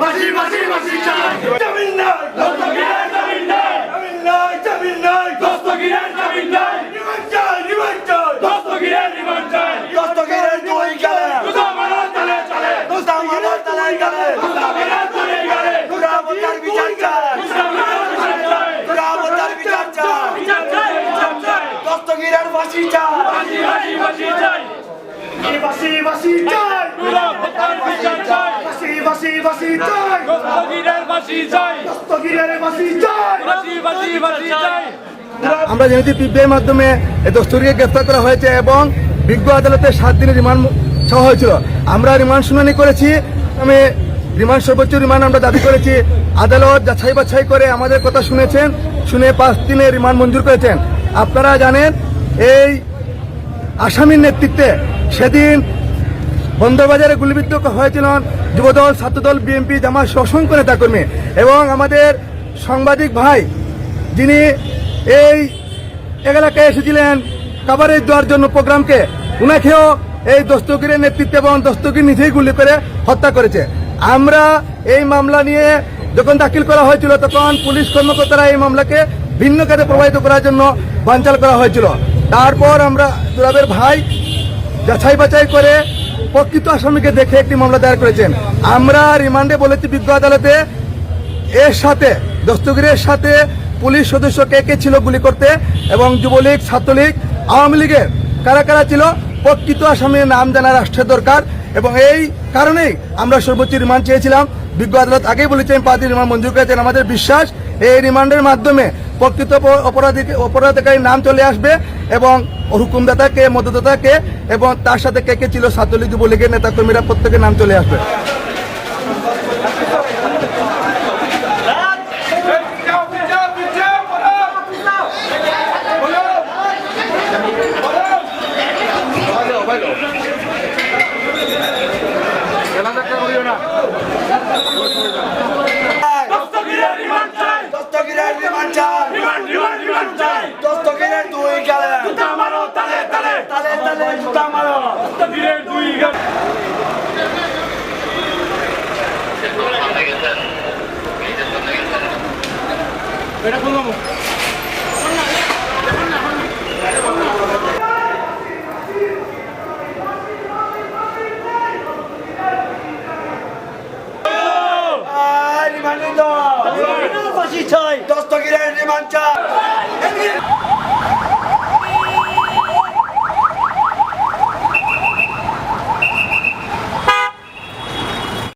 ফাঁসি ফাঁসি ফাঁসি চাই। জামিন নাই দস্তগীরের জামিন নাই জামিন নাই জামিন নাই দস্তগীরের জামিন নাই রিমান্ড চাই রিমান্ড চাই দস্তগীরের রিমান্ড চাই দস্তগীরের দুই গেলে। জুতা মারা চলে চলে জুতা মারা চলে গেলে বিচার চাই মুসলমানের বিচার চাই দুরাবতার বিচার চাই চাই দুরাবতার বিচার চাই দস্তগীরের দস্তগীরের আমরা জেনেছি পিপিআই মাধ্যমে এই দস্তুরিকে গ্রেফতার করা হয়েছে এবং বিজ্ঞ আদালতে সাত দিনের রিমান্ড চাওয়া হয়েছিল আমরা রিমান্ড শুনানি করেছি আমি রিমান্ড সর্বোচ্চ রিমান্ড আমরা দাবি করেছি আদালত যাচাই বাছাই করে আমাদের কথা শুনেছেন শুনে পাঁচ দিনে রিমান্ড মঞ্জুর করেছেন। আপনারা জানেন এই আসামির নেতৃত্বে সেদিন বন্দরবাজারে গুলিবিদ্ধ হয়েছিলেন যুবদল, ছাত্রদল, বিএনপি সহ অসংখ্য নেতাকর্মী এবং আমাদের সাংবাদিক ভাই, যিনি এই এলাকায় এসেছিলেন কাভারেজ দেওয়ার জন্য প্রোগ্রামকে, উনাকেও এই দস্তগিরের নেতৃত্বে এবং দস্তগির নিজেই গুলি করে হত্যা করেছে। আমরা এই মামলা নিয়ে যখন দাখিল করা হয়েছিল, তখন পুলিশ কর্মকর্তারা এই মামলাকে ভিন্ন কাজে প্রবাহিত করার জন্য বানচাল করা হয়েছিল। তারপর আমরা দুরাবের ভাই যাচাই বাছাই করে প্রকৃত আসামিকে দেখে একটি মামলা দায়ের করেছেন। আমরা রিমান্ডে বলেছি বিজ্ঞ আদালতে এর সাথে, দস্তগিরের সাথে পুলিশ সদস্য কে কে ছিল গুলি করতে এবং যুবলীগ, ছাত্রলীগ, আওয়ামী লীগের কারা কারা ছিল, প্রকৃত আসামির নাম জানা রাষ্ট্রের দরকার এবং এই কারণেই আমরা সর্বোচ্চ রিমান্ড চেয়েছিলাম। বিজ্ঞ আদালত আগেই বলেছেন, পাঁচ রিমান্ড মঞ্জুর করেছেন আমাদের বিশ্বাস। এই রিমান্ডের মাধ্যমে প্রকৃত অপ- অপরাধী অপরাধকারীর নাম চলে আসবে এবং হুকুমদাতাকে মদদাতাকে এবং তার সাথে কে কে ছিল ছাত্রলীগ যুবলীগের নেতাকর্মীরা প্রত্যেকের নাম চলে আসবে। এটা খুললাম আচ্ছা। দশ টকিরের রিমান্ড চাই।